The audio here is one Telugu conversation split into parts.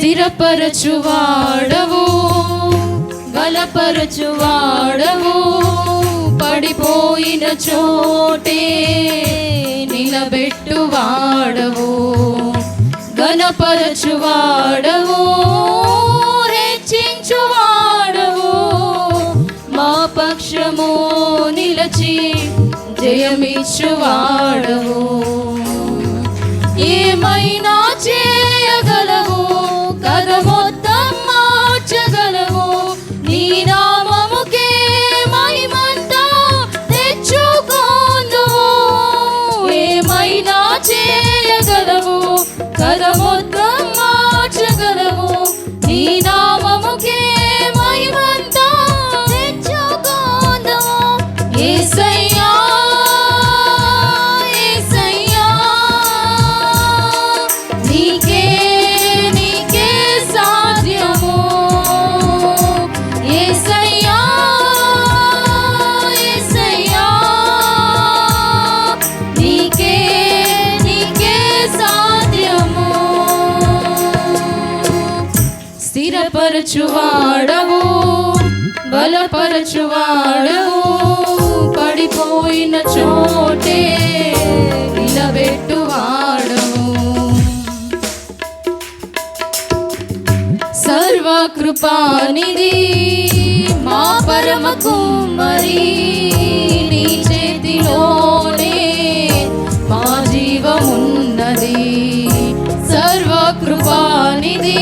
స్థిరపరచువాడవు బలపరచువాడవు పడిపోయిన చోటే నిలబెట్టువాడవు గణపరచువాడవు హెచ్చించువాడవు. మా పక్షము నిలచి జయమిచ్చువాడవు. ఏమైనా స్థిరపరచువాడవు బలపరచువాడవు. పడిపోయిన చోటే నిలబెట్టువాడవు. సర్వకృపానిధి మా పరమ కుమ్మరి నీ చేతిలోనే మా జీవమున్నది. సర్వకృపానిధి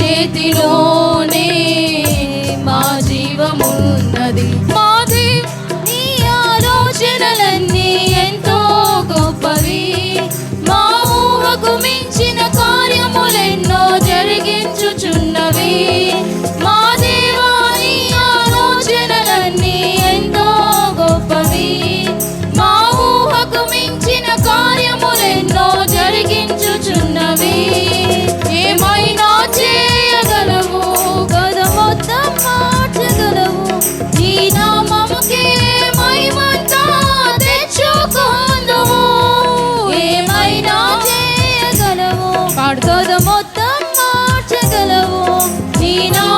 చేతిలోనే మా జీవమున్నది. మాది నీ ఆలోచనలన్నీ ఎంతో గొప్పవి. మా ఊహకు మించిన కార్యములెన్నో அடுத்தது மொத்தம் மாற்றங்களவும் நீ நான்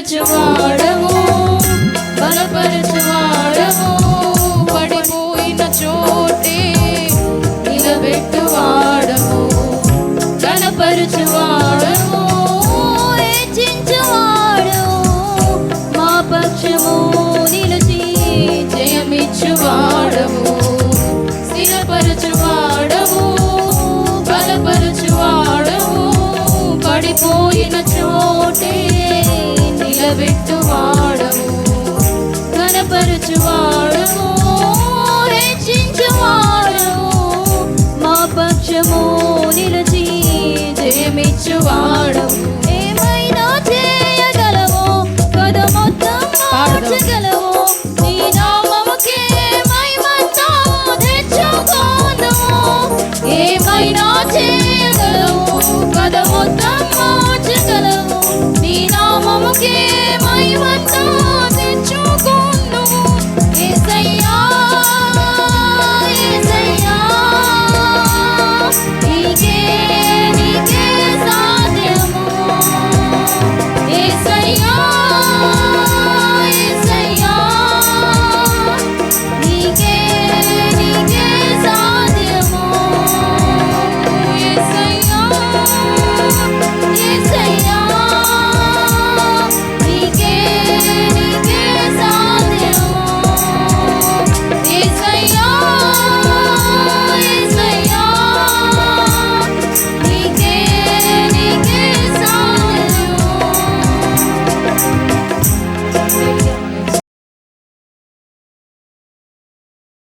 பரபரச்சு வாழவும் பரபரச்சு விட்டு வாழவும் கனப்பரிச்சு வாழ